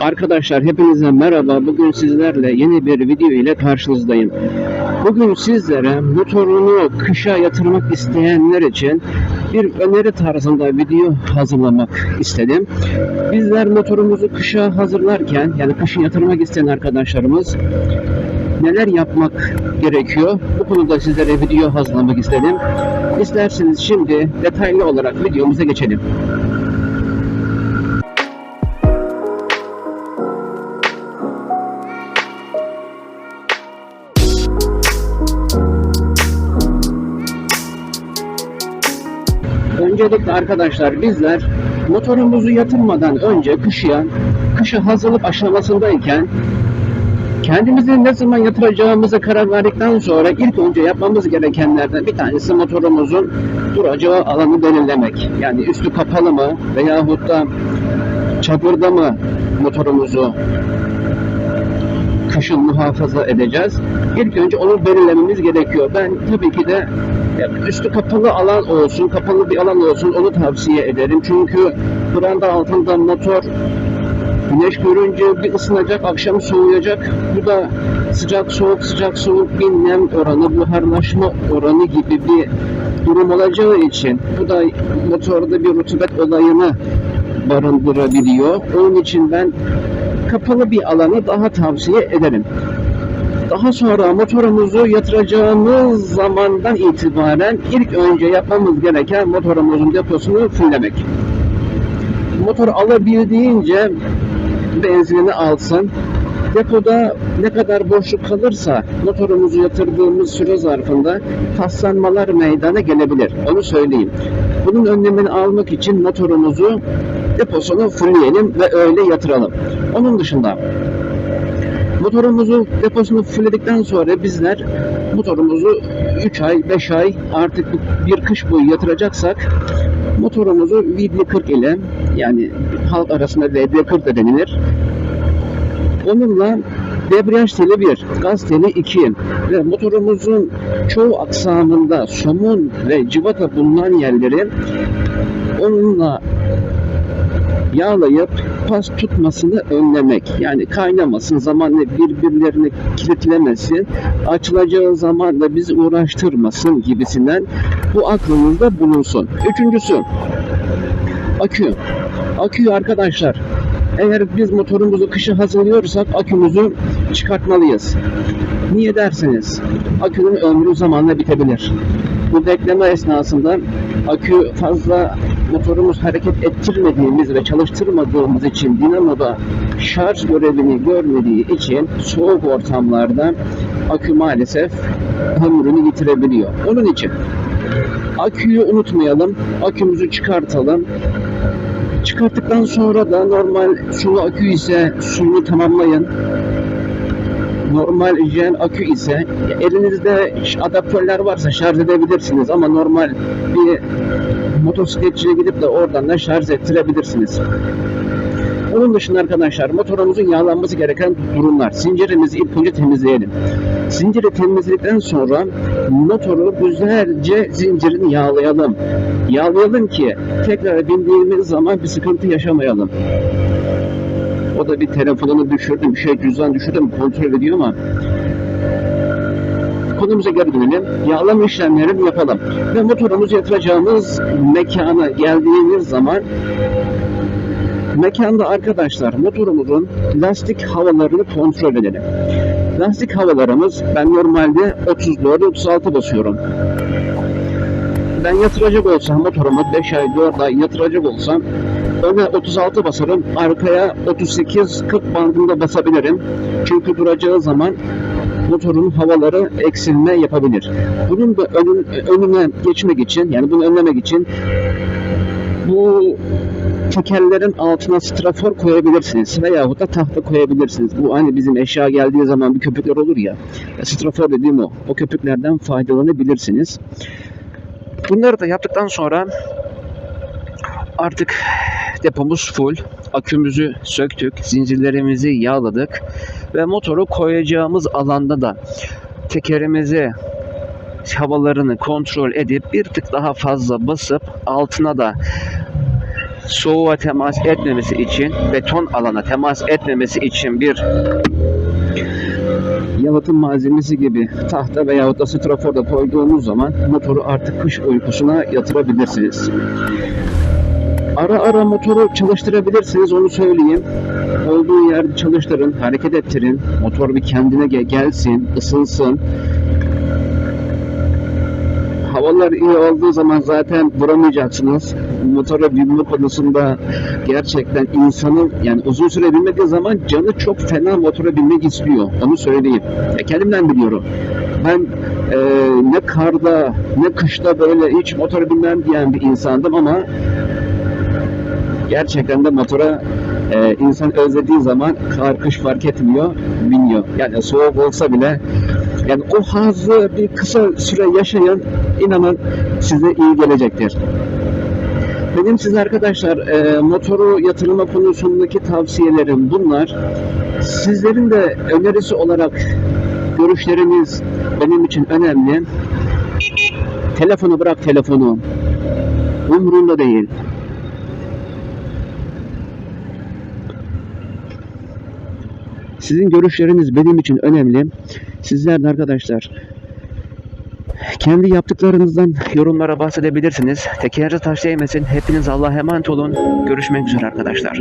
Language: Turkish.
Arkadaşlar hepinize merhaba. Bugün sizlerle yeni bir video ile karşınızdayım. Bugün sizlere motorunu kışa yatırmak isteyenler için bir öneri tarzında video hazırlamak istedim. Bizler motorumuzu kışa hazırlarken yani kışın yatırmak isteyen arkadaşlarımız neler yapmak gerekiyor? Bu konuda sizlere video hazırlamak istedim. İsterseniz şimdi detaylı olarak videomuza geçelim. Öncelikle arkadaşlar bizler motorumuzu yatırmadan önce kışa, kışa hazırlık aşamasındayken kendimizi ne zaman yatıracağımıza karar verdikten sonra ilk önce yapmamız gerekenlerden bir tanesi motorumuzun duracağı alanı belirlemek. Yani üstü kapalı mı veyahut da çadırda mı motorumuzu kışın muhafaza edeceğiz. İlk önce onu belirlememiz gerekiyor. Ben tabii ki de üstü kapalı alan olsun, kapalı bir alan olsun onu tavsiye ederim. Çünkü branda altında motor güneş görünce bir ısınacak, akşam soğuyacak. Bu da sıcak soğuk sıcak soğuk bir nem oranı, buharlaşma oranı gibi bir durum olacağı için bu da motorda bir rutubet olayını barındırabiliyor. Onun için ben kapalı bir alanı daha tavsiye ederim. Daha sonra motorumuzu yatıracağımız zamandan itibaren ilk önce yapmamız gereken motorumuzun deposunu fullemek. Motor alabildiğince benzinini alsın. Depoda ne kadar boşluk kalırsa motorumuzu yatırdığımız süre zarfında paslanmalar meydana gelebilir. Onu söyleyeyim. Bunun önlemini almak için motorumuzu deposunu fullleyelim ve öyle yatıralım. Onun dışında motorumuzu deposunu fullledikten sonra bizler motorumuzu 3 ay 5 ay artık bir kış boyu yatıracaksak motorumuzu VD40 ile yani halk arasında VD40 da denilir. Onunla debriyaj teli 1, gaz teli 2 ve motorumuzun çoğu aksamında somun ve civata bulunan yerleri onunla yağlayıp pas tutmasını önlemek. Yani kaynamasın, zamanla birbirlerini kilitlemesin, açılacağı zaman da bizi uğraştırmasın gibisinden bu aklınızda bulunsun. Üçüncüsü, akü. Aküyü arkadaşlar, eğer biz motorumuzu kışa hazırlıyorsak akümüzü çıkartmalıyız. Niye derseniz, akünün ömrü zamanla bitebilir. Bu bekleme esnasında akü fazla motorumuz hareket ettirmediğimiz ve çalıştırmadığımız için dinamoda şarj görevini görmediği için soğuk ortamlarda akü maalesef ömrünü yitirebiliyor. Onun için aküyü unutmayalım, akümüzü çıkartalım. Çıkarttıktan sonra da normal sulu akü ise suyunu tamamlayın normal jen akü ise elinizde adaptörler varsa şarj edebilirsiniz ama normal bir motosikletçiye gidip de oradan da şarj ettirebilirsiniz. Onun dışında arkadaşlar motorumuzun yağlanması gereken durumlar. Zincirimizi ilk önce temizleyelim. Zinciri temizledikten sonra motoru güzelce zincirini yağlayalım. Yağlayalım ki tekrar bindiğimiz zaman bir sıkıntı yaşamayalım. O da bir telefonunu düşürdüm, bir şey cüzdan düşürdüm kontrol ediyor ama konumuza geri dönelim. Yağlama işlemlerini yapalım. Ve motorumuzu yatıracağımız mekana geldiğimiz zaman mekanda arkadaşlar motorumuzun lastik havalarını kontrol edelim. Lastik havalarımız ben normalde 34 36 basıyorum. Ben yatıracak olsam motorumu 5 ay 4 ay yatıracak olsam öne 36 basarım arkaya 38-40 bandında basabilirim. Çünkü duracağı zaman motorun havaları eksilme yapabilir. Bunun da önün, önüne geçmek için yani bunu önlemek için bu tekerlerin altına strafor koyabilirsiniz veyahut da tahta koyabilirsiniz. Bu hani bizim eşya geldiği zaman bir köpükler olur ya. Strafor dediğim o. O köpüklerden faydalanabilirsiniz. Bunları da yaptıktan sonra artık depomuz full. Akümüzü söktük, zincirlerimizi yağladık ve motoru koyacağımız alanda da tekerimizi havalarını kontrol edip bir tık daha fazla basıp altına da soğuğa temas etmemesi için, beton alana temas etmemesi için bir yalıtım malzemesi gibi tahta veyahut da straforda koyduğunuz zaman motoru artık kış uykusuna yatırabilirsiniz. Ara ara motoru çalıştırabilirsiniz onu söyleyeyim. Olduğu yerde çalıştırın, hareket ettirin. Motor bir kendine ge- gelsin, ısınsın. Havalar iyi olduğu zaman zaten duramayacaksınız. Motora binme konusunda gerçekten insanın yani uzun süre binmediği zaman canı çok fena motora binmek istiyor. Onu söyleyeyim. Ya kendimden biliyorum. Ben e, ne karda ne kışta böyle hiç motora binmem diyen bir insandım ama gerçekten de motora e, insan özlediği zaman kar kış fark etmiyor, biniyor. Yani soğuk olsa bile yani o hazzı bir kısa süre yaşayın inanın size iyi gelecektir. Benim size arkadaşlar e, motoru yatırma konusundaki tavsiyelerim bunlar. Sizlerin de önerisi olarak görüşleriniz benim için önemli. Telefonu bırak telefonu. Umrunda değil. Sizin görüşleriniz benim için önemli. Sizler de arkadaşlar kendi yaptıklarınızdan yorumlara bahsedebilirsiniz. Tekerinize taş değmesin. Hepiniz Allah'a emanet olun. Görüşmek üzere arkadaşlar.